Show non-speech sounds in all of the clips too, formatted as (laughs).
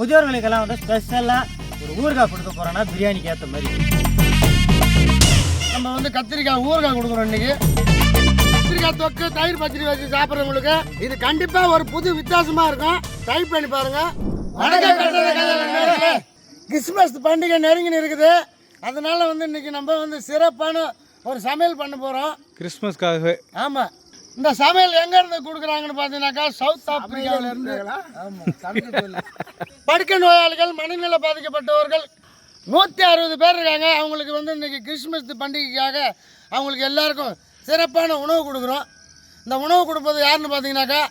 முதியோர்களுக்கெல்லாம் வந்து ஸ்பெஷலாக ஒரு ஊறுகாய் கொடுக்க போகிறோன்னா பிரியாணிக்கு ஏற்ற மாதிரி. நம்ம வந்து கத்திரிக்காய் ஊறுகாய் கொடுக்குறோம் இன்னைக்கு. கத்திரிக்காய் தொக்கு தயிர் பச்சடி வச்சு சாப்பிட்றவங்களுக்கு இது கண்டிப்பா ஒரு புது வித்தியாசமா இருக்கும். ட்ரை பண்ணி பாருங்க. வணக்கம் கட்டுறது கதை நண்பர்களே. கிறிஸ்மஸ் பண்டிகை நெருங்கி இருக்குது. அதனால வந்து இன்னைக்கு நம்ம வந்து சிறப்பான ஒரு சமையல் பண்ண போறோம். கிறிஸ்மஸ்க்காகவே ஆமா. இந்த சமையல் எங்க இருந்து கொடுக்குறாங்கன்னு பார்த்தீங்கன்னாக்கா சவுத் ஆப்பிரிக்காவில இருந்து. படுக்கை நோயாளிகள் மனநல பாதிக்கப்பட்டவர்கள் நூற்றி அறுபது பேர் இருக்காங்க. அவங்களுக்கு வந்து இன்னைக்கு கிறிஸ்மஸ் பண்டிகைக்காக அவங்களுக்கு எல்லாருக்கும் சிறப்பான உணவு கொடுக்குறோம். இந்த உணவு கொடுப்பது யாருன்னு பார்த்தீங்கன்னாக்கா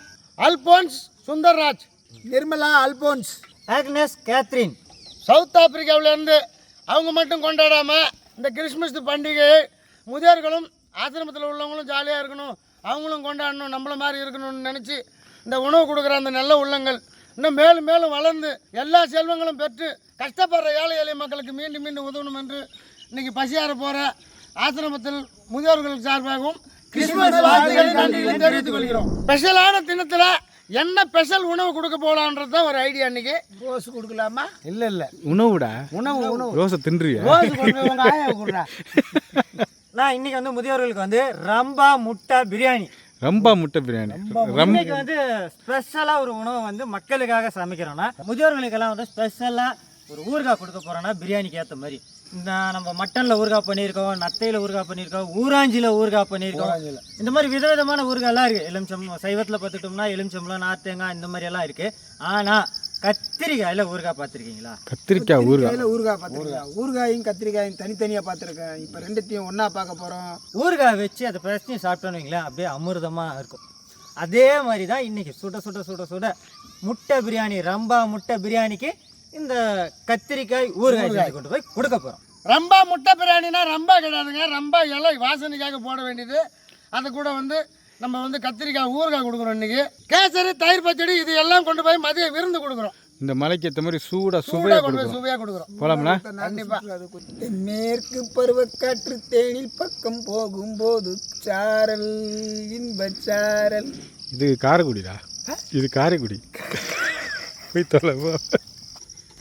Alphonse Sundarraj. Nirmala Alphonse. Agnes Catherine. South ஆப்பிரிக்காவிலேருந்து அவங்க மட்டும் கொண்டாடாமல் இந்த கிறிஸ்மஸ் பண்டிகையை முதியோர்களும் ஆசிரமத்தில் உள்ளவங்களும் ஜாலியாக இருக்கணும். அவங்களும் கொண்டாடணும் நம்மள மாதிரி இருக்கணும்னு நினச்சி இந்த உணவு கொடுக்குற அந்த நல்ல உள்ளங்கள் இன்னும் மேலும் மேலும் வளர்ந்து எல்லா செல்வங்களும் பெற்று கஷ்டப்படுற ஏழை எளிய மக்களுக்கு மீண்டும் மீண்டும் உதவணும் என்று இன்னைக்கு பசியார போகிற ஆசிரமத்தில் முதியோர்கள் சார்பாகவும் கிறிஸ்துமஸ் வாழ்த்துக்களை தெரிவித்துக் கொள்கிறோம். ஸ்பெஷலான தினத்தில் என்ன ஸ்பெஷல் உணவு கொடுக்க போகலான்றது தான் ஒரு ஐடியா இன்னைக்கு. ரோஸ் கொடுக்கலாமா? இல்லை இல்லை. உணவுடா. உணவு உணவு. ரோஸை தின்றியா ரோஸ் கொண்டு நான் இன்னைக்கு வந்து முதியோர்களுக்கு வந்து ரம்பா முட்டை பிரியாணி. ரம்பா முட்டை பிரியாணி. இன்னைக்கு வந்து ஸ்பெஷலாக ஒரு உணவை வந்து மக்களுக்காக சமைக்கிறோன்னா முதியோர்களுக்கெல்லாம் வந்து ஸ்பெஷலாக ஒரு ஊறுகாய் கொடுக்க போகிறோன்னா பிரியாணிக்கு ஏற்ற மாதிரி. இந்த நம்ம மட்டனில் ஊறுகாய் பண்ணியிருக்கோம் நத்தையில் ஊறுகாய் பண்ணியிருக்கோம் ஊராஞ்சியில் ஊறுகாய் பண்ணியிருக்கோம். இந்த மாதிரி விதவிதமான ஊறுகாய்லாம் இருக்குது எலுமிச்சம் சைவத்தில் பார்த்துட்டோம்னா எலுமிச்சம்பளம் நார்த்தேங்காய் இந்த மாதிரி எல்லாம் இருக்குது ஆனால் கத்திரிக்காயில் ஊறுகாய் பார்த்துருக்கீங்களா? கத்திரிக்காய் ஊறுகாய். கையில் ஊறுகாய் பார்த்துருக்கேன் ஊறுகாயும் கத்திரிக்காயும் தனித்தனியாக பார்த்துருக்கேன். இப்போ ரெண்டுத்தையும் ஒன்றா பார்க்க போகிறோம் ஊறுகாய் வச்சு அதை பிரச்சனை சாப்பிட்டோன்னு வைங்களேன் அப்படியே அமிர்தமாக இருக்கும். அதே மாதிரி தான் இன்றைக்கி சுட சுட சுட சுட முட்டை பிரியாணி ரம்பா முட்டை பிரியாணிக்கு இந்த கத்திரிக்காய் ஊறுகாய் கொண்டு போய் கொடுக்க போகிறோம் ரம்பா முட்டை பிரியாணினா ரம்பா கிடையாதுங்க. ரம்பா இலை வாசனைக்காக போட வேண்டியது. அது கூட வந்து நம்ம வந்து கத்திரிக்காய் ஊறுகாய் கொடுக்குறோம் இன்னைக்கு. கேசரி தயிர் பச்சடி இது எல்லாம் கொண்டு போய் மதிய விருந்து கொடுக்குறோம். இந்த மலைக்கு ஏற்ற மாதிரி சூடா சூடாக சுவையாக கொண்டு போய் கொடுக்குறோம். சுவையாக கொடுக்குறோம். போலாம்னா கண்டிப்பா. மேற்கு பருவக்காற்று தேனில் பக்கம் போகும்போது சாரல் இன்பச் சாரல். இது காரைக்குடிடா. இது காரைக்குடி. போய் தொலை போ.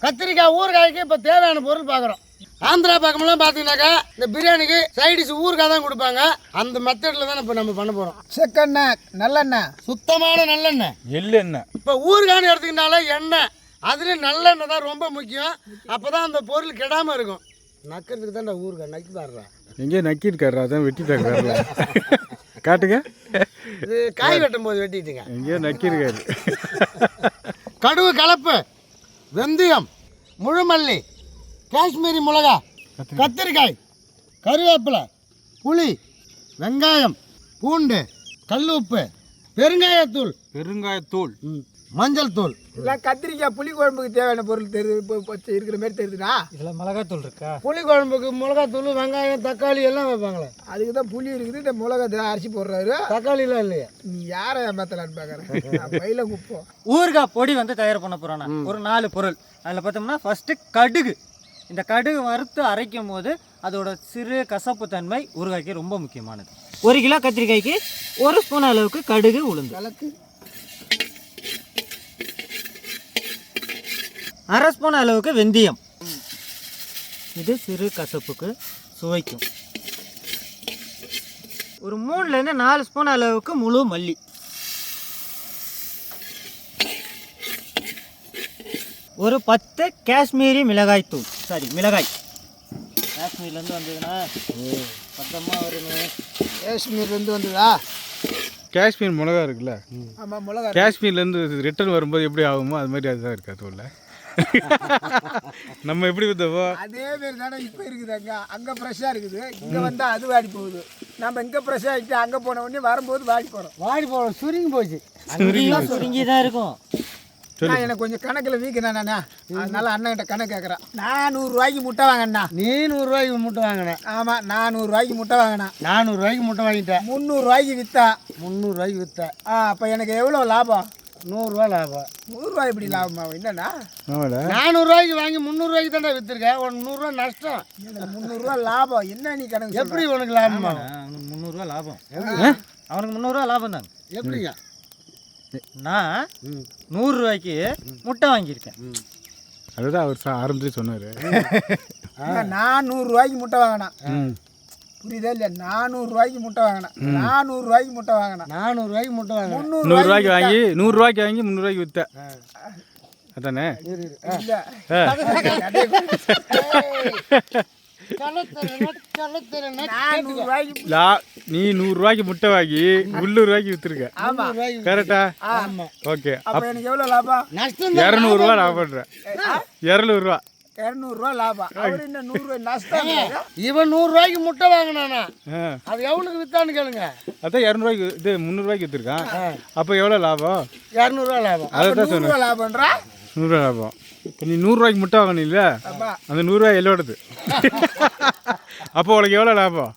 கத்திரிக்காய் ஊறுகாய்க்கு இப்போ தேவையான பொருள் பார்க்குறோம் ஆந்திரா பக்கம்லாம் பார்த்தீங்கன்னாக்கா இந்த பிரியாணிக்கு சைடிஷ் ஊறுகாய் தான் கொடுப்பாங்க. அந்த மெத்தடில் தான் இப்போ நம்ம பண்ண போகிறோம் செக்கெண்ணெய் நல்லெண்ணெய். சுத்தமான நல்லெண்ணெய். எள்ளு என்ன இப்போ ஊறுகான்னு எடுத்துக்கிட்டாலே எண்ணெய். அதுலேயும் நல்லெண்ணெய் தான் ரொம்ப முக்கியம். அப்போ தான் அந்த பொருள் கெடாமல் இருக்கும். நக்கிறதுக்கு தான்டா ஊறுகாய். நக்கி பாடுறா எங்கேயோ நக்கியிருக்காரு அதான் வெட்டிட்டாரு காட்டுங்க. இது காய் வெட்டும் போது வெட்டிட்டுங்க. எங்கேயோ நக்கியிருக்காரு. கடுகு கலப்பு வெந்தயம் முழுமல்லி காஷ்மீரி மிளகா கத்திரிக்காய் கருவேப்பிலை புளி வெங்காயம் பூண்டு கல் உப்பு பெருங்காயத்தூள். பெருங்காயத்தூள். ம், மஞ்சள் தூள். இதெல்லாம் கத்திரிக்காய் புளி குழம்புக்கு தேவையான பொருள் தெரியுது. இருக்கிற மாதிரி தெரியுதுண்ணா இதில் மிளகாத்தூள் இருக்கா? புளி குழம்புக்கு மிளகாத்தூள் வெங்காயம் தக்காளி எல்லாம் வைப்பாங்களே. அதுக்கு தான் புளி இருக்குது இந்த மிளகா இதை அரிசி போடுறாரு. தக்காளிலாம் இல்லையா. நீ யாரை ஏமாத்தலான்னு (laughs) பார்க்குறேன் பையில குப்போம். ஊறுகாய் பொடி வந்து தயார் பண்ண போகிறோன்னா ஒரு நாலு பொருள். அதில் பார்த்தோம்னா ஃபஸ்ட்டு கடுகு. இந்த கடுகு வறுத்து அரைக்கும் போது அதோட சிறு கசப்பு தன்மை ஊறுகாய்க்கு ரொம்ப முக்கியமானது. ஒரு கிலோ கத்திரிக்காய்க்கு ஒரு ஸ்பூன் அளவுக்கு கடுகு உளுந்து. அரை ஸ்பூன் அளவுக்கு வெந்தயம். இது சிறு கசப்புக்கு சுவைக்கும். ஒரு மூணுலேருந்து நாலு ஸ்பூன் அளவுக்கு முழு மல்லி. ஒரு பத்து காஷ்மீரி மிளகாய் தூள். சாரி மிளகாய். காஷ்மீர்லேருந்து வந்ததுன்னா பத்திரமா வருங்க காஷ்மீர்லேருந்து வந்ததா? காஷ்மீர் மிளகா இருக்குல்ல? ஆமாம் மிளகா காஷ்மீர்லேருந்து ரிட்டர்ன் வரும்போது எப்படி ஆகுமோ அது மாதிரி அதுதான் இருக்கு உள்ள நம்ம எப்படி வித்தவோ அதே மாரி தானே இப்போ இருக்குது அங்கே. அங்கே ஃப்ரெஷ்ஷாக இருக்குது. இங்கே வந்தால் அது வாடி போகுது. நம்ம இங்கே ஃப்ரெஷ்ஷாக ஆகிட்டு அங்கே போன உடனே வரும்போது வாடி போகிறோம் வாடி போட சுருங்கி போச்சு. அங்கேயும் சுருங்கி தான் இருக்கும். நான் எனக்கு கொஞ்சம் கணக்கில் வீக்குண்ணா நானே அதனால அண்ணன்கிட்ட கணக்கு கேட்குறேன் நானூறுரூவாய்க்கு முட்டை வாங்கினேன் நீ நூறுரூவாய்க்கு முட்டை வாங்கினேன். ஆமாம் நானூறுரூவாய்க்கு முட்டை வாங்கினேன். நானூறுரூவாய்க்கு முட்டை வாங்கிட்டேன். முந்நூறுரூவாய்க்கு விற்றா முந்நூறுரூவாய்க்கு விற்றேன் ஆ அப்போ எனக்கு எவ்வளோ லாபம்? நூறுரூவா லாபம். நூறுரூவா எப்படி லாபமாகும் என்னண்ணா நானூறுரூவாய்க்கு வாங்கி முந்நூறுரூவாய்க்கு தானே விற்றுருக்கேன் உனக்கு நூறுரூவா நஷ்டம். முந்நூறுரூவா லாபம். என்ன நீ கணக்கு எப்படி உனக்கு லாபம்? முந்நூறுரூவா லாபம். அவனுக்கு முந்நூறுரூவா லாபம் தாங்க எப்படிங்க? நான் நூறுரூவாய்க்கு முட்டை வாங்கியிருக்கேன். அதுதான் அவர் சா ஆரம்பத்திலே சொன்னார். நானூறுரூவாய்க்கு முட்டை வாங்கினான். புரியுதா இல்லையா? நானூறுரூவாய்க்கு முட்டை வாங்கினேன். நானூறுரூவாய்க்கு முட்டை வாங்கினேன். நானூறுரூவாய்க்கு முட்டை வாங்க முந்நூறு நூறுரூவாய்க்கு வாங்கி நூறுரூவாய்க்கு வாங்கி முந்நூறுரூவாய்க்கு விற்ற அதானே? நீ நூறுரூவாய்க்கு முட்டை வாங்கி முந்நூறுரூவாய்க்கு விற்றுருக்க கரெக்டா ஓகே அப்போ எனக்கு எவ்வளோ லாபம்? இரநூறுவா. இரநூறுவா லாபம். அவர் என்ன நூறுரூவா நஷ்டம்? இவன் நூறுரூவாய்க்கு முட்டை வாங்கினானா? அது எவ்வளோக்கு வித்தான்னு கேளுங்க. அதான் இரநூறுவாய்க்கு இது முந்நூறுரூவாய்க்கு விற்றுருக்கான் அப்போ எவ்வளோ லாபம்? இரநூறுவா லாபம். அதை தான் சொன்னேன். லாபம்ன்றா? நூறுரூவா லாபம். இப்போ நீ நூறுரூவாய்க்கு முட்டை வாங்கினில்ல ஆமா. அந்த நூறுரூவா எல்லோடது. (laughs) அப்போ உனக்கு எவ்வளோ லாபம்?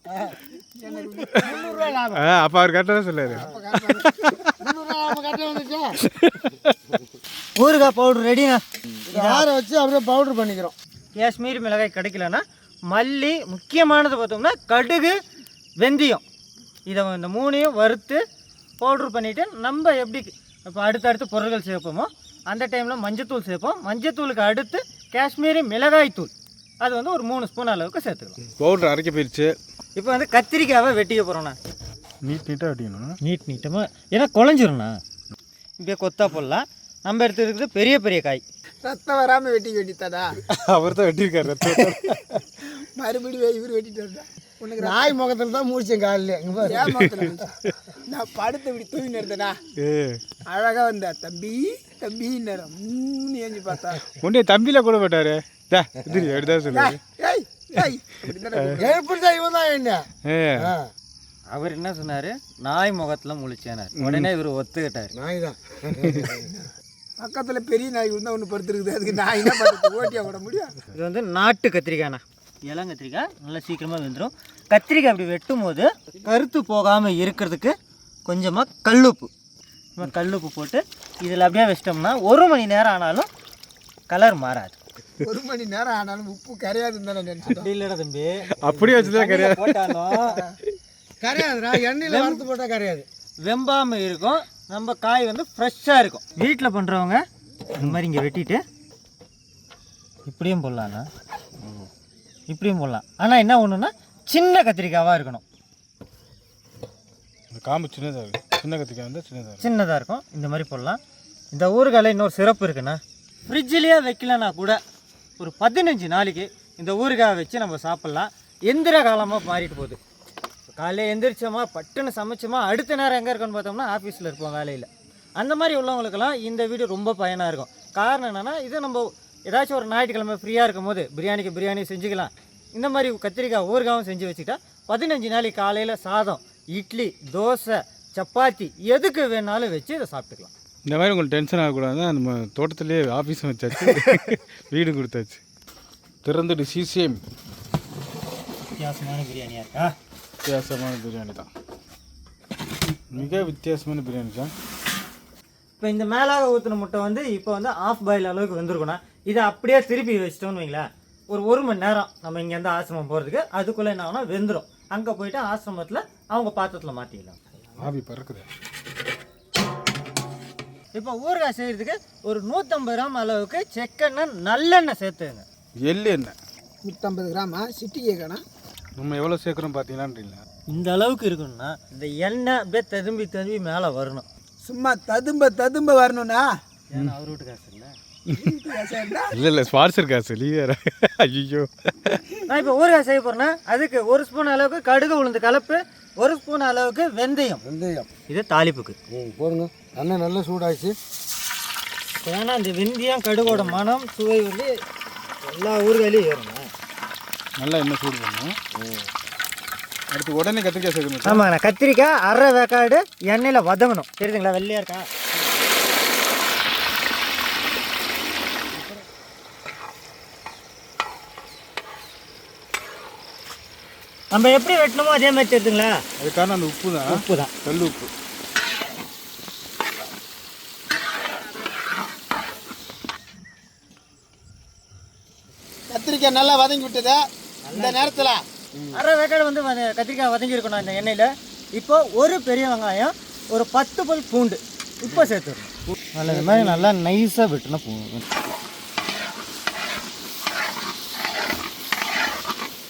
அப்போ அவர் கரெக்டாக தான் சொல்லாரு (laughs) ஊறுகாய் பவுடர் ரெடிண்ணா. ஆற வச்சு அப்படியே பவுடர் பண்ணிக்கிறோம். காஷ்மீர் மிளகாய் கிடைக்கலன்னா மல்லி முக்கியமானது பார்த்தோம்னா கடுகு வெந்தயம். இதை இந்த மூணையும் வறுத்து பவுடர் பண்ணிவிட்டு நம்ம எப்படி இப்போ அடுத்தடுத்து பொருட்கள் சேர்ப்போமோ அந்த டைமில் மஞ்சத்தூள் சேர்ப்போம். மஞ்சத்தூளுக்கு அடுத்து காஷ்மீரி மிளகாய் தூள். அது வந்து ஒரு மூணு ஸ்பூன் அளவுக்கு சேர்த்துக்கலாம். பவுடர் அரைக்க போயிடுச்சு இப்போ வந்து கத்திரிக்காவை வெட்டிக்க போகிறோண்ணா நீட் நீட்டாக வெட்டிக்கணும் நீட் நீட்டமாக ஏன்னா குழஞ்சிரும்ண்ணா. இப்படியே கொத்தா போடலாம். நம்ம எடுத்துருக்குது பெரிய பெரிய காய். ரத்தம் வராமல் வெட்டி வெட்டித்தாடா அவர் தான் வெட்டியிருக்காரு ரத்தத்தை. மறுபடியும் இவர் வெட்டிட்டு உனக்கு நாய் முகத்தில் தான் முடிச்சேன் காலையில் இங்கே பாரு. ஏமாத்தல நான் படுத்து இப்படி தூங்கி இருந்தேனா? ஏ. அழகா வந்தா தம்பி தம்பி நேரம் ஏஞ்சி பார்த்தா. உன்னே தம்பியில் கூட போட்டாரு. டா இது எடுத்தா சொல்லுவாரு ஏய் ஏய் அப்படிதானே எழுப்பிட்டு இவன் தான் என்ன? அவர் என்ன சொன்னார்? நாய் முகத்தில் முழிச்சேனார். உடனே இவர் ஒத்துக்கிட்டார். நாய் தான். (laughs) பக்கத்துல பெரிய நாய் இருந்தா ஒன்று படுத்துருக்குது. அதுக்கு நாய் என்ன படுத்து ஓட்டியா விட முடியும். இது வந்து நாட்டு கத்திரிக்காய்ண்ணா இளம் கத்திரிக்காய். நல்லா சீக்கிரமாக வெந்துடும் கத்திரிக்காய் அப்படி வெட்டும் போது கருத்து போகாமல் இருக்கிறதுக்கு கொஞ்சமாக கல்லுப்பு. நம்ம கல்லுப்பு போட்டு இதில் அப்படியே வச்சிட்டோம்னா ஒரு மணி நேரம் ஆனாலும் கலர் மாறாது. ஒரு மணி நேரம் ஆனாலும் உப்பு கரையாதுன்னு தானே நினைச்சிட்டோம். இல்லைடா தம்பி. அப்படியே வச்சுதான் கிடையாது போட்டாலும் கரையாதுடா எண்ணெயில் வறுத்து போட்டால் கரையாது. வெம்பாமல் இருக்கும். நம்ம காய் வந்து ஃப்ரெஷ்ஷாக இருக்கும். வீட்டில் பண்ணுறவங்க இந்த மாதிரி இங்கே வெட்டிட்டு இப்படியும் போடலாண்ணா இப்படியும் போடலாம். ஆனால் என்ன ஒன்றுன்னா சின்ன கத்திரிக்காவாக இருக்கணும். இந்த காம்பு சின்னதாக இருக்கு. சின்ன கத்திரிக்காய் வந்து சின்னதாக சின்னதாக இருக்கும். இந்த மாதிரி போடலாம். இந்த ஊறுகாயில் இன்னொரு சிறப்பு இருக்குண்ணா. ஃப்ரிட்ஜ்லேயே வைக்கலனா கூட ஒரு பதினஞ்சு நாளைக்கு இந்த ஊறுகாய் வச்சு நம்ம சாப்பிட்லாம். எந்திர காலமாக மாறிட்டு போகுது. காலையில் எந்திரிச்சோமா பட்டுன்னு சமைச்சோமா அடுத்த நேரம் எங்கே இருக்கோன்னு பார்த்தோம்னா ஆஃபீஸில் இருப்போம் வேலையில். அந்த மாதிரி உள்ளவங்களுக்கெல்லாம் இந்த வீடியோ ரொம்ப பயனாக இருக்கும். காரணம் என்னென்னா இது நம்ம ஏதாச்சும் ஒரு ஞாயிற்றுக்கிழமை ஃப்ரீயாக இருக்கும் போது பிரியாணிக்கு பிரியாணி செஞ்சுக்கலாம். இந்த மாதிரி கத்திரிக்காய் ஊறுகாவும் செஞ்சு வச்சுக்கிட்டா பதினஞ்சு நாளைக்கு காலையில் சாதம் இட்லி தோசை சப்பாத்தி எதுக்கு வேணாலும் வச்சு இதை சாப்பிட்டுக்கலாம். இந்த மாதிரி உங்களுக்கு டென்ஷன் ஆகக்கூடாது நம்ம தோட்டத்திலே ஆஃபீஸும் வச்சாச்சு (laughs) வீடு கொடுத்தாச்சு. திறந்துட்டு சிசிஎம். வித்தியாசமான பிரியாணியாக இருக்கா? வித்தியாசமான பிரியாணி தான். மிக வித்தியாசமான பிரியாணி தான். இப்போ இந்த மேலாக ஊற்றின முட்டை வந்து இப்போ வந்து ஆஃப் பாயில் அளவுக்கு வெந்திருக்கணும் இதை அப்படியே திருப்பி வச்சிட்டோம்னு வைங்களேன். ஒரு ஒரு மணி நேரம் நம்ம இங்கேருந்து ஆசிரமம் போகிறதுக்கு அதுக்குள்ளே என்ன ஆகும்னா வெந்துடும் அங்கே போயிட்டு ஆசிரமத்தில் அவங்க பாத்திரத்தில் மாட்டிக்கலாம் ஆவி பறக்குது. இப்போ ஊறுகாய் செய்கிறதுக்கு ஒரு நூற்றம்பது கிராம் அளவுக்கு செக்கெண்ணெய் நல்லெண்ணெய் சேர்த்துங்க எள்ளு என்ன நூற்றம்பது கிராமா? சிட்டி கேட்கணா நம்ம எவ்வளோ சேர்க்குறோம் பார்த்தீங்களான்றீங்களா? இந்த அளவுக்கு இருக்கணும்னா இந்த எண்ணெய் அப்படியே ததும்பி ததும்பி மேலே வரணும். சும்மா ததும்ப ததும்ப வரணும்னா? ஏன்னா அவர் வீட்டு காசு இல்லை. இல்லை இல்லை ஸ்பான்சர் காசு நீ வேற. ஐயோ நான் இப்போ ஊறுகாய் செய்ய போகிறேன்னா அதுக்கு ஒரு ஸ்பூன் அளவுக்கு கடுகு உளுந்து கலப்பு ஒரு ஸ்பூன் அளவுக்கு வெந்தயம். வெந்தயம். இது தாளிப்புக்கு. ம் போடுங்க. எண்ணெய் நல்லா சூடாச்சு ஏன்னா இந்த வெந்தயம் கடுகோட மனம் சுவை வந்து எல்லா ஊறுகாயிலையும் ஏறும். நல்லா எண்ணெய் சூடு பண்ணணும். அடுத்து உடனே கத்திரிக்காய் சேர்க்கணும் ஆமாங்கண்ணா. கத்திரிக்காய் அரை வேக்காடு எண்ணெயில் வதங்கணும். தெரியுதுங்களா? வெள்ளையா இருக்கா? நம்ம எப்படி வெட்டணுமோ அதே மாதிரி தெரியுதுங்களா அதுக்கான அந்த உப்பு தான். உப்பு தான் கல் உப்பு. கத்திரிக்காய் நல்லா வதங்கி விட்டது? இந்த நேரத்தில் அரை வேக்காடு வந்து கத்திரிக்காய் வதங்கி இருக்கணும் இந்த எண்ணெயில். இப்போ ஒரு பெரிய வெங்காயம் ஒரு பத்து பல் பூண்டு உப்பை சேர்த்துடணும். நல்ல இது மாதிரி நல்லா நைஸாக வெட்டினா பூண்டு.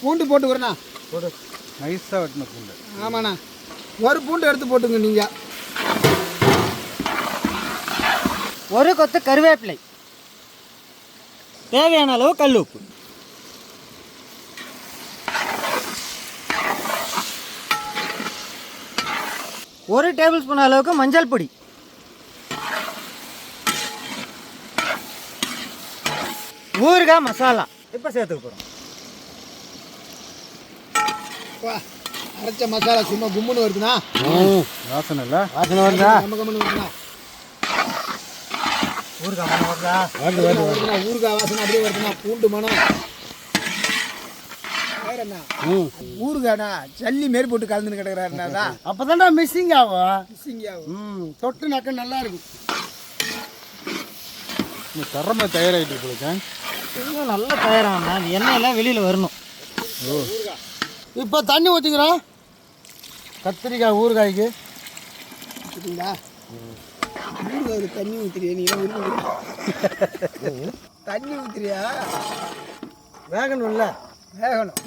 பூண்டு போட்டுக்கிறண்ணா போடு. நைஸாக வெட்டின பூண்டு. ஆமாண்ணா. ஒரு பூண்டு எடுத்து போட்டுங்க நீங்கள் ஒரு கொத்து கருவேப்பிலை. தேவையான அளவு கல் உப்பு. ஒரு டேபிள் ஸ்பூன் அளவுக்கு மஞ்சள் பொடி. ஊறுகாய் மசாலா. இப்போ சேர்த்துக்க போகிறோம் வா அரைச்ச மசாலா சும்மா கும்முன்னு வருதுண்ணா. வாசனை இல்லை? வாசனை வருதா கம்முன்னு வருதுண்ணா. ஊறுகாய் மணம் வருதா? ஊறுகாய் வாசனை அப்படியே வருதுண்ணா. பூண்டு மனம் என்ன ஊறுகாய்ண்ணா ஜல்லி மாரி போட்டு கலந்துன்னு கிடக்குறாருண்ணா தான் அப்போ தான்டா மிஸ்ஸிங் ஆகும். மிஸ்ஸிங்காகும் ம் தொட்டு நக்க நல்லா இருக்கும். தரமாக தயாராகிட்டு இன்னும் நல்லா தயாராகண்ணா எண்ணெயெல்லாம் வெளியில் வரணும். இப்போ தண்ணி ஊற்றிக்கிறோம் கத்திரிக்காய் ஊறுகாய்க்கு. சரிங்களா ஊறுகாய் தண்ணி ஊற்றுறியா நீ (laughs) தண்ணி ஊற்றுறியா வேகணும்ல. வேகணும்.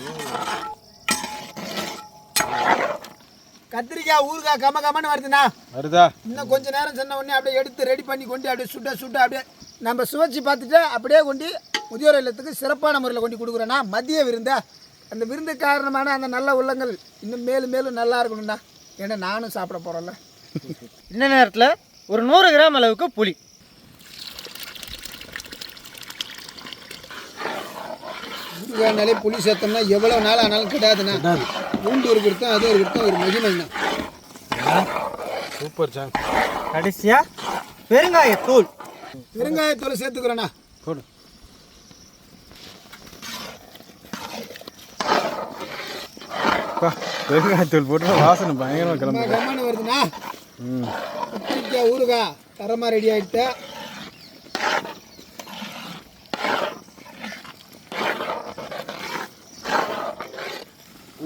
கத்திரிக்காய் ஊறுகாய் கம கமன்னு வருதுண்ணா. வருதா? இன்னும் கொஞ்ச நேரம் சொன்ன உடனே அப்படியே எடுத்து ரெடி பண்ணி கொண்டு அப்படியே சுட்ட சுட்ட அப்படியே நம்ம சுவைச்சு பார்த்துட்டு அப்படியே கொண்டு முதியோர் இல்லத்துக்கு சிறப்பான முறையில் கொண்டு கொடுக்குறோண்ணா. மதிய விருந்தா அந்த விருந்து காரணமான அந்த நல்ல உள்ளங்கள் இன்னும் மேலும் மேலும் நல்லா இருக்கணும்ண்ணா. ஏன்னா நானும் சாப்பிட போகிறேன்ல இந்த நேரத்தில் ஒரு நூறு கிராம் அளவுக்கு புளி. ஊறுகாய்னாலே புளி சேர்த்தோம்னா எவ்வளோ நாள் ஆனாலும் கிடையாதுண்ணா பூண்டு இருக்கிறதும் அது இருக்கிறதும் ஒரு மகிமைண்ணா. சூப்பர் சாங் கடைசியாக பெருங்காயத்தூள். பெருங்காயத்தூள் சேர்த்துக்கிறேண்ணா. போடு. பெருங்காயத்தூள் போட்டு வாசனை பயங்கரமாக கம்மான்னு வருதுண்ணா. ஊறுகாய் தரமாக ரெடி ஆகிட்டு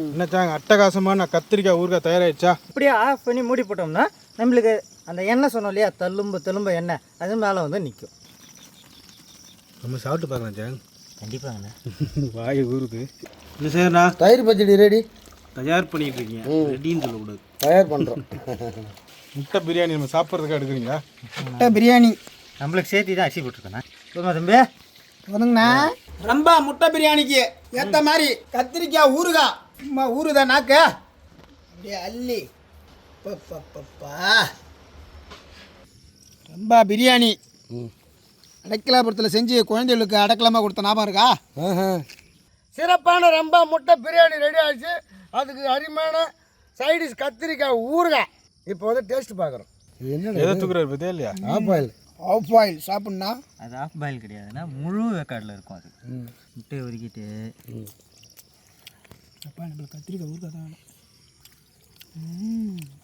என்ன சாங் அட்டகாசமான கத்திரிக்காய் ஊறுகாய் தயாராகிடுச்சா அப்படியே ஆஃப் பண்ணி மூடி போட்டோம்னா நம்மளுக்கு அந்த எண்ணெய் சொன்னோம் இல்லையா தள்ளும்பு தள்ளும்பு எண்ணெய் அது மேலே வந்து நிற்கும் நம்ம சாப்பிட்டு பார்க்கலாம் சாங் கண்டிப்பாங்கண்ணா (laughs) வாய் ஊறுது. என்ன செய்யறா தயிர் பச்சடி ரெடி தயார் பண்ணிட்டு இருக்கீங்க ரெடின்னு சொல்லக்கூடாது. தயார் பண்ணுறோம் (laughs) முட்டை பிரியாணி நம்ம சாப்பிட்றதுக்கு எடுக்கிறீங்களா? முட்டை பிரியாணி. நம்மளுக்கு சேர்த்து தான் அரிசி போட்டிருக்கேண்ணா. போதுமா தம்பி? ரொம்ப முட்டை பிரியாணிக்கு ஏற்ற மாதிரி கத்திரிக்காய் ஊறுகாய். சும்மா ஊறுதா நாக்க? அப்படியே அள்ளி. பப்பா ரொம்ப பிரியாணி. அடைக்கலாபுரத்தில் செஞ்சு குழந்தைகளுக்கு அடக்கலாமா கொடுத்த ஞாபகம் இருக்கா? சிறப்பான ரொம்ப முட்டை பிரியாணி ரெடி ஆயிடுச்சு. அதுக்கு அருமையான சைடிஷ் கத்திரிக்காய் ஊறுகாய். இப்போ வந்து டேஸ்ட் பார்க்குறோம். எதை தூக்குறாரு பத்தியா இல்லையா ஆப்பாயில் ஆஃப் ஆயில் சாப்பிட்னா அது ஆஃப் பாயில் கிடையாதுன்னா முழு வேக்காடில் இருக்கும் அது. முட்டையை உருக்கிட்டு அப்பா நம்மளுக்கு கத்திரிக்காய் ஊறுகாய் தான் வேணும்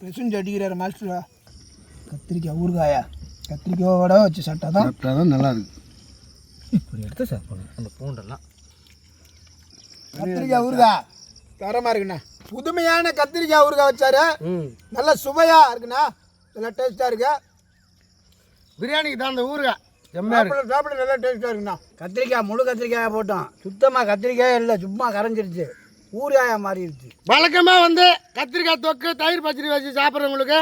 பெசஞ்சு அடிக்கிறாரு மாஸ்டரா கத்திரிக்காய் ஊறுகாயா? கத்திரிக்காயோட வச்சு சாப்பிட்டா தான். சாப்பிட்டா தான் நல்லா இருக்கு. இப்படி எடுத்து சாப்பிடணும் அந்த பூண்டெல்லாம். கத்திரிக்காய் ஊறுகாய். தரமாக இருக்குண்ணா. புதுமையான கத்திரிக்காய் ஊறுகாய் வச்சாரு. ம். நல்ல சுவையா இருக்குண்ணா. நல்லா டேஸ்ட்டாக இருக்கு. பிரியாணிக்கு தான் அந்த ஊறுகாய் சாப்பிட சாப்பிட நல்லா டேஸ்ட்டாக இருக்குண்ணா. கத்திரிக்காய் முழு கத்திரிக்காயை போட்டோம். சுத்தமாக கத்திரிக்காயே இல்லை சும்மா கரைஞ்சிருச்சு. ஊறுகாயாக மாறிடுச்சு வழக்கமாக வந்து கத்திரிக்காய் தொக்கு தயிர் பச்சடி வச்சு சாப்பிட்றவங்களுக்கு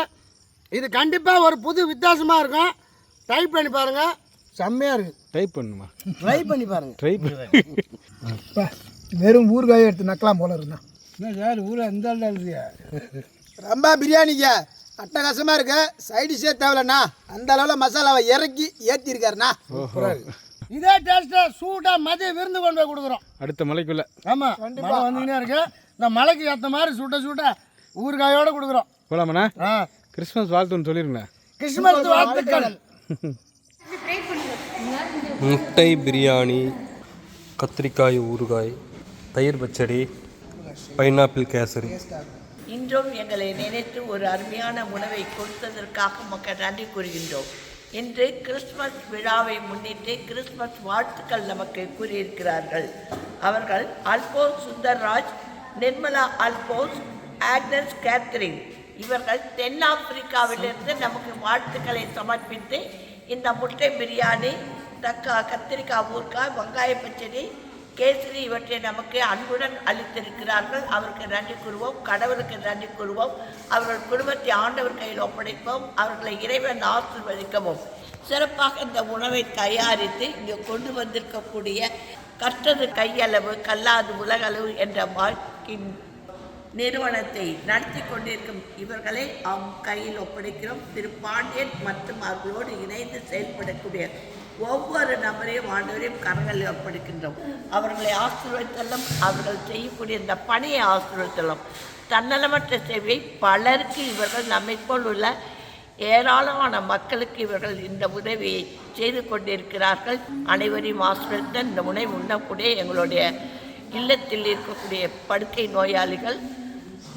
இது கண்டிப்பாக ஒரு புது வித்தியாசமாக இருக்கும். ட்ரை பண்ணி பாருங்கள் செம்மையாக இருக்குது டைப் பண்ணுமா? ட்ரை பண்ணி பாருங்கள் ட்ரை பண்ணி. (laughs) அப்பா, வெறும் ஊறுகாயை எடுத்து நக்கலாம் போல இருக்குண்ணா. என்ன சார் ஊரில் இந்த ஆள் இல்லையா ரொம்ப பிரியாணிங்க அட்டகாசமாக இருக்கு. சைடிஷே தேவையில்லண்ணா அந்த அளவில் மசாலாவை இறக்கி ஏற்றிருக்காருண்ணா இதே டேஸ்ட்டை சூடாக மதிய விருந்து கொண்டு போய் கொடுக்குறோம். அடுத்த மலைக்குள்ள. ஆமாம் மழை வந்துக்கினே இருக்கு. இந்த மலைக்கு ஏற்ற மாதிரி சுட்ட சுட்ட ஊறுகாயோட கொடுக்குறோம். போலாமாண்ணா? ஆ. கிறிஸ்மஸ் வாழ்த்துன்னு சொல்லிருங்களேன் கிறிஸ்மஸ் வாழ்த்துக்கள். முட்டை பிரியாணி கத்திரிக்காய் ஊறுகாய் தயிர் பச்சடி பைனாப்பிள் கேசரி. இன்றும் எங்களை நினைத்து ஒரு அருமையான உணவை கொடுத்ததற்காக மக்கள் நன்றி கூறுகின்றோம். இன்று கிறிஸ்மஸ் விழாவை முன்னிட்டு கிறிஸ்மஸ் வாழ்த்துக்கள் நமக்கு கூறியிருக்கிறார்கள். அவர்கள் Alphonse Sundarraj Nirmala Alphonse Agnes Catherine இவர்கள் தென்னாப்பிரிக்காவிலிருந்து நமக்கு வாழ்த்துக்களை சமர்ப்பித்து இந்த முட்டை பிரியாணி தக்கா கத்திரிக்காய் ஊறுகாய் வெங்காய பச்சடி கேசரி இவற்றை நமக்கு அன்புடன் அளித்திருக்கிறார்கள். அவருக்கு நன்றி கூறுவோம். கடவுளுக்கு நன்றி கூறுவோம். அவர்கள் குடும்பத்தை ஆண்டவர் கையில் ஒப்படைப்போம். அவர்களை இறைவன் ஆசிர்வதிக்கவும். சிறப்பாக இந்த உணவை தயாரித்து இங்கே கொண்டு வந்திருக்கக்கூடிய கற்றது கையளவு கல்லாது உலகளவு என்ற வாழ்க்கையின் நிறுவனத்தை நடத்தி கொண்டிருக்கும் இவர்களை அவ் கையில் ஒப்படைக்கிறோம். திரு. பாண்டியன் மற்றும் அவர்களோடு இணைந்து செயல்படக்கூடிய ஒவ்வொரு நபரையும் ஆண்டவரையும் கரங்களில் ஒப்படைக்கின்றோம். அவர்களை ஆசீர்வதித்தலும் அவர்கள் செய்யக்கூடிய இந்த பணியை ஆசீர்வதித்தலும். தன்னலமற்ற சேவையை பலருக்கு இவர்கள் நம்மை போல் உள்ள ஏராளமான மக்களுக்கு இவர்கள் இந்த உதவியை செய்து கொண்டிருக்கிறார்கள். அனைவரையும் ஆசிரியத்த இந்த உணவு உண்ணக்கூடிய எங்களுடைய இல்லத்தில் இருக்கக்கூடிய படுக்கை நோயாளிகள்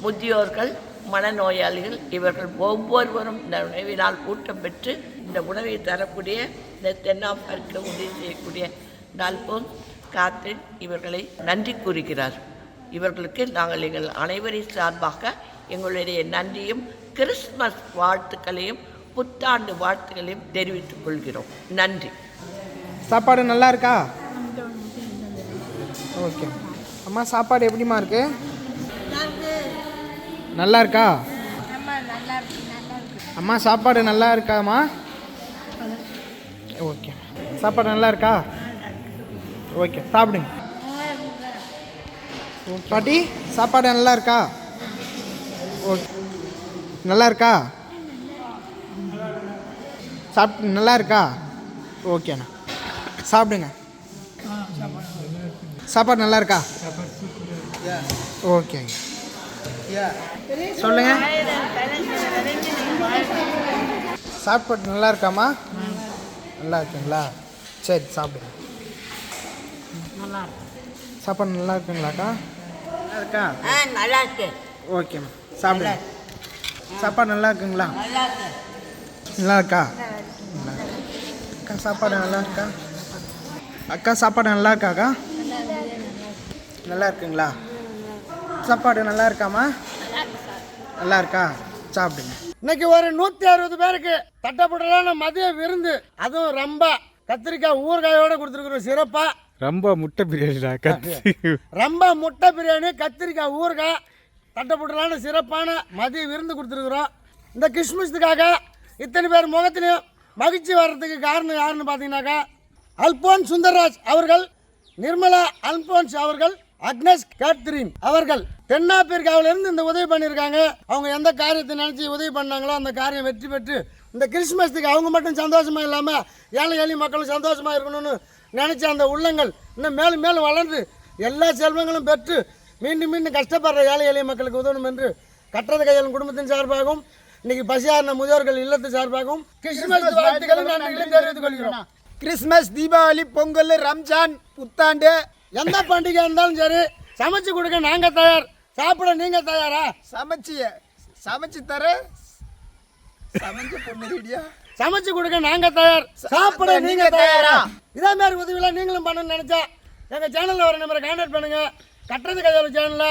முதியோர்கள் மனநோயாளிகள் இவர்கள் ஒவ்வொருவரும் இந்த உணவினால் ஊட்டம் பெற்று இந்த உணவை தரக்கூடிய இந்த தென்னாப்பிரிக்க உதவி செய்யக்கூடிய டால்போன் காத்ரின் இவர்களை நன்றி கூறுகிறார். இவர்களுக்கு நாங்கள் எங்கள் அனைவரின் சார்பாக எங்களுடைய நன்றியும் கிறிஸ்மஸ் வாழ்த்துக்களையும் புத்தாண்டு வாழ்த்துக்களையும் தெரிவித்துக் கொள்கிறோம். நன்றி. சாப்பாடு நல்லா இருக்கா? ஓகே. அம்மா சாப்பாடு எப்படிம்மா இருக்கு நல்லா இருக்கா. அம்மா சாப்பாடு நல்லா இருக்காம்மா? ஓகே. சாப்பாடு நல்லா இருக்கா ஓகே சாப்பிடுங்க. பாட்டி சாப்பாடு நல்லா இருக்கா ஓகே. நல்லா இருக்கா சாப்பிட்டு நல்லா இருக்கா ஓகேண்ணா சாப்பிடுங்க. சாப்பாடு நல்லா இருக்கா ஓகேங்க சொல்லுங்க. சாப்பாடு நல்லா இருக்காம்மா நல்லா இருக்குங்களா சரி சாப்பிடுங்க சாப்பாடு. நல்லா இருக்குங்களாக்கா நல்லா இருக்கா நல்லா இருக்கு ஓகேம்மா சாப்பிடுங்க சாப்பாடு. நல்லா இருக்குங்களா நல்லா இருக்கா நல்லா இருக்கு. அக்கா சாப்பாடு நல்லா இருக்கா அக்கா சாப்பாடு நல்லா இருக்காக்கா நல்லா இருக்குங்களா சாப்பாடு நல்லா இருக்காம்மா நல்லா இருக்கா சாப்பிடுங்க. இன்னைக்கு ஒரு நூற்றி அறுபது பேருக்கு தட்டப்படலான மதிய விருந்து. அதுவும் ரொம்ப. கத்திரிக்காய் ஊறுகாயோட கொடுத்துருக்குறோம். சிறப்பாக ரொம்ப முட்டை பிரியாணிடா கத்தி. ரொம்ப முட்டை பிரியாணி கத்திரிக்காய் ஊறுகாய் தட்டப்படலான சிறப்பான மதிய விருந்து கொடுத்துருக்குறோம். இந்த கிறிஸ்மஸுக்காக இத்தனை பேர் முகத்திலையும் மகிழ்ச்சி வர்றதுக்கு காரணம் யாருன்னு பார்த்தீங்கன்னாக்கா அல்போன் சுந்தர்ராஜ் அவர்கள் நிர்மலா அல்போன்ஸ் அவர்கள் அக்னஸ் கேத்ரின் அவர்கள் தென்னாப்பிரிக்காவிலிருந்து இந்த உதவி பண்ணியிருக்காங்க. அவங்க எந்த காரியத்தை நினச்சி உதவி பண்ணாங்களோ அந்த காரியம் வெற்றி பெற்று இந்த கிறிஸ்மஸுக்கு அவங்க மட்டும் சந்தோஷமா இல்லாமல் ஏழை எளிய மக்களும் சந்தோஷமா இருக்கணும்னு நினச்ச அந்த உள்ளங்கள் இன்னும் மேலும் மேலும் வளர்ந்து எல்லா செல்வங்களும் பெற்று மீண்டும் மீண்டும் கஷ்டப்படுற ஏழை எளிய மக்களுக்கு உதவணும் என்று கட்டத கையாளும் குடும்பத்தின் சார்பாகவும் இன்னைக்கு பசியாரின முதியோர்கள் இல்லத்து சார்பாகவும் கிறிஸ்துமஸ் வாழ்த்துக்களை நன்றிகளை தெரிவித்துக் கொள்கிறோம். கிறிஸ்மஸ் தீபாவளி பொங்கல் ரம்ஜான் புத்தாண்டு எந்த பண்டிகை இருந்தாலும் சரி சமைச்சு கொடுக்க நாங்க தயார். சாப்பிட நீங்க தயாரா? சமைச்சு சமைச்சு தர சமைச்ச பொண்ணு ரெடியா? சமைச்சு கொடுக்க நாங்க தயார். சாப்பிட நீங்க தயாரா? இதே மாதிரி உதவியெல்லாம் நீங்களும் பண்ணணும்னு நினைச்சா எங்க சேனல்ல வர நம்பரை கான்டாக்ட் பண்ணுங்க. கட்டுறது கையாளு சேனல்ல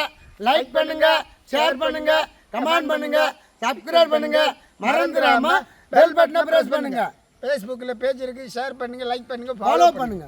லைக் பண்ணுங்க ஷேர் பண்ணுங்க கமெண்ட் பண்ணுங்க சப்ஸ்கிரைப் பண்ணுங்க. மறந்துடாம பெல் பட்டனை பிரஸ் பண்ணுங்க. ஃபேஸ்புக்கில் பேஜ் இருக்குது ஷேர் பண்ணுங்கள் லைக் பண்ணுங்கள் ஃபாலோ பண்ணுங்க.